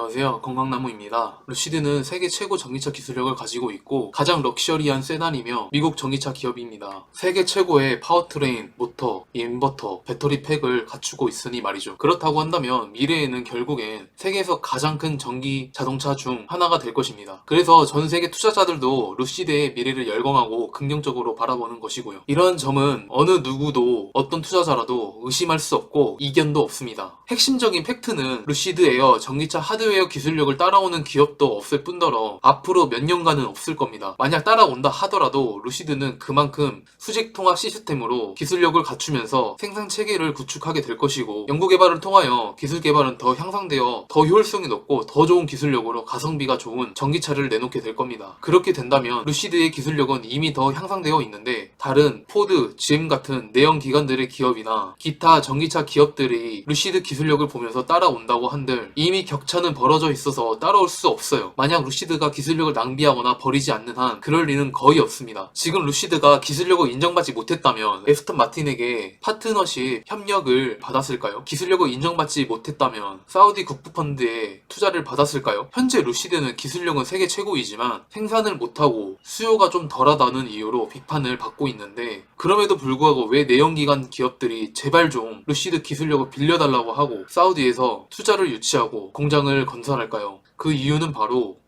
안녕하세요. 건강나무입니다. 루시드는 세계 최고 전기차 기술력을 가지고 있고 가장 럭셔리한 세단이며 미국 전기차 기업입니다. 세계 최고의 파워트레인, 모터, 인버터, 배터리 팩을 갖추고 있으니 말이죠. 그렇다고 한다면 미래에는 결국엔 세계에서 가장 큰 전기 자동차 중 하나가 될 것입니다. 그래서 전 세계 투자자들도 루시드의 미래를 열광하고 긍정적으로 바라보는 것이고요. 이런 점은 어느 누구도 어떤 투자자라도 의심할 수 없고 이견도 없습니다. 핵심적인 팩트는 루시드 에어 전기차 하드 웨어 기술력을 따라오는 기업도 없을 뿐더러 앞으로 몇 년간은 없을 겁니다. 만약 따라온다 하더라도 루시드는 그만큼 수직 통합 시스템으로 기술력을 갖추면서 생산 체계를 구축하게 될 것이고 연구 개발을 통하여 기술 개발은 더 향상되어 더 효율성이 높고 더 좋은 기술력으로 가성비가 좋은 전기차를 내놓게 될 겁니다. 그렇게 된다면 루시드의 기술력은 이미 더 향상되어 있는데 다른 포드, GM 같은 내연 기관들의 기업이나 기타 전기차 기업들이 루시드 기술력을 보면서 따라온다고 한들 이미 격차는 벌어져 있어서 따라올 수 없어요. 만약 루시드가 기술력을 낭비하거나 버리지 않는 한 그럴 리는 거의 없습니다. 지금 루시드가 기술력을 인정받지 못했다면 에스턴 마틴에게 파트너십 협력을 받았을까요? 기술력을 인정받지 못했다면 사우디 국부펀드에 투자를 받았을까요? 현재 루시드는 기술력은 세계 최고이지만 생산을 못하고 수요가 좀 덜하다는 이유로 비판을 받고 있는데 그럼에도 불구하고 왜 내연기관 기업들이 제발 좀 루시드 기술력을 빌려달라고 하고 사우디에서 투자를 유치하고 공장을 건설할까요? 그 이유는 바로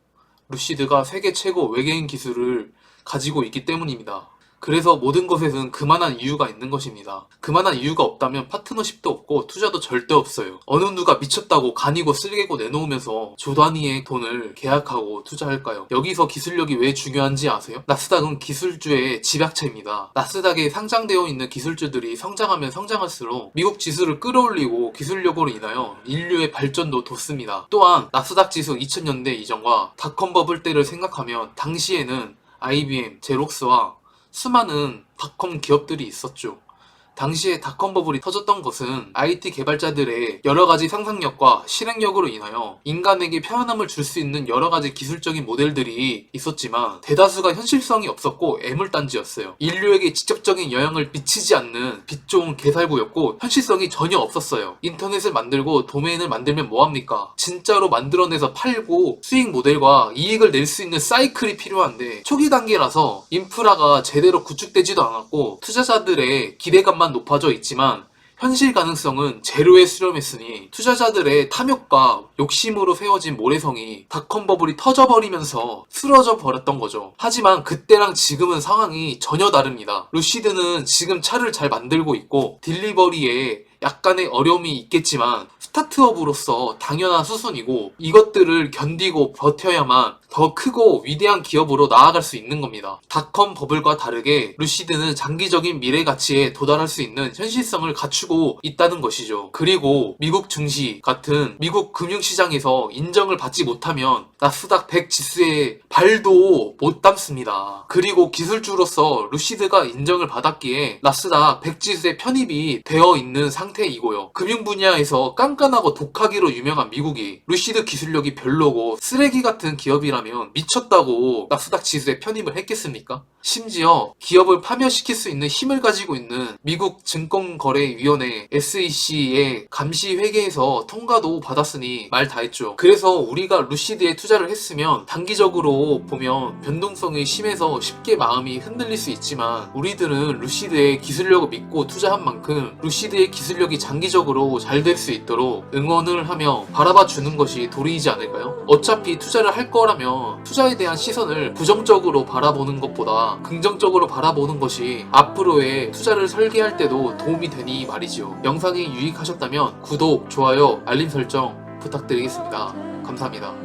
루시드가 세계 최고 외계인 기술을 가지고 있기 때문입니다. 그래서 모든 것에는 그만한 이유가 있는 것입니다. 그만한 이유가 없다면 파트너십도 없고 투자도 절대 없어요. 어느 누가 미쳤다고 간이고 쓸개고 내놓으면서 조 단위의 돈을 계약하고 투자할까요? 여기서 기술력이 왜 중요한지 아세요? 나스닥은 기술주의 집약체입니다. 나스닥에 상장되어 있는 기술주들이 성장하면 성장할수록 미국 지수를 끌어올리고 기술력으로 인하여 인류의 발전도 돋습니다. 또한 나스닥 지수 2000년대 이전과 닷컴 버블 때를 생각하면 당시에는 IBM, 제록스와 수많은 닷컴 기업들이 있었죠. 당시에 닷컴 버블이 터졌던 것은 IT 개발자들의 여러 가지 상상력과 실행력으로 인하여 인간에게 편안함을 줄 수 있는 여러 가지 기술적인 모델들이 있었지만 대다수가 현실성이 없었고 애물단지였어요. 인류에게 직접적인 영향을 미치지 않는 빛 좋은 개살구였고 현실성이 전혀 없었어요. 인터넷을 만들고 도메인을 만들면 뭐합니까? 진짜로 만들어내서 팔고 수익 모델과 이익을 낼 수 있는 사이클이 필요한데 초기 단계라서 인프라가 제대로 구축되지도 않았고 투자자들의 기대감만 높아져 있지만 현실 가능성은 제로에 수렴했으니 투자자들의 탐욕과 욕심으로 세워진 모래성이 닷컴 버블이 터져버리면서 쓰러져 버렸던 거죠. 하지만 그때랑 지금은 상황이 전혀 다릅니다. 루시드는 지금 차를 잘 만들고 있고 딜리버리에 약간의 어려움이 있겠지만 스타트업으로서 당연한 수순이고 이것들을 견디고 버텨야만 더 크고 위대한 기업으로 나아갈 수 있는 겁니다. 닷컴 버블과 다르게 루시드는 장기적인 미래 가치에 도달할 수 있는 현실성을 갖추고 있다는 것이죠. 그리고 미국 증시 같은 미국 금융시장에서 인정을 받지 못하면 나스닥 100 지수에 발도 못 담습니다. 그리고 기술주로서 루시드가 인정을 받았기에 나스닥 100 지수에 편입이 되어 있는 상태이고요. 금융 분야에서 깐깐하고 독하기로 유명한 미국이 루시드 기술력이 별로고 쓰레기 같은 기업이라면 미쳤다고 나스닥 지수에 편입을 했겠습니까? 심지어 기업을 파멸시킬 수 있는 힘을 가지고 있는 미국 증권거래위원회 SEC의 감시 회계에서 통과도 받았으니 말 다 했죠. 그래서 우리가 루시드에 투자를 했으면 단기적으로 보면 변동성이 심해서 쉽게 마음이 흔들릴 수 있지만 우리들은 루시드의 기술력을 믿고 투자한 만큼 루시드의 기술력이 장기적으로 잘 될 수 있도록 응원을 하며 바라봐 주는 것이 도리이지 않을까요? 어차피 투자를 할 거라면 투자에 대한 시선을 부정적으로 바라보는 것보다 긍정적으로 바라보는 것이 앞으로의 투자를 설계할 때도 도움이 되니 말이죠. 영상이 유익하셨다면 구독, 좋아요, 알림 설정 부탁드리겠습니다. 감사합니다.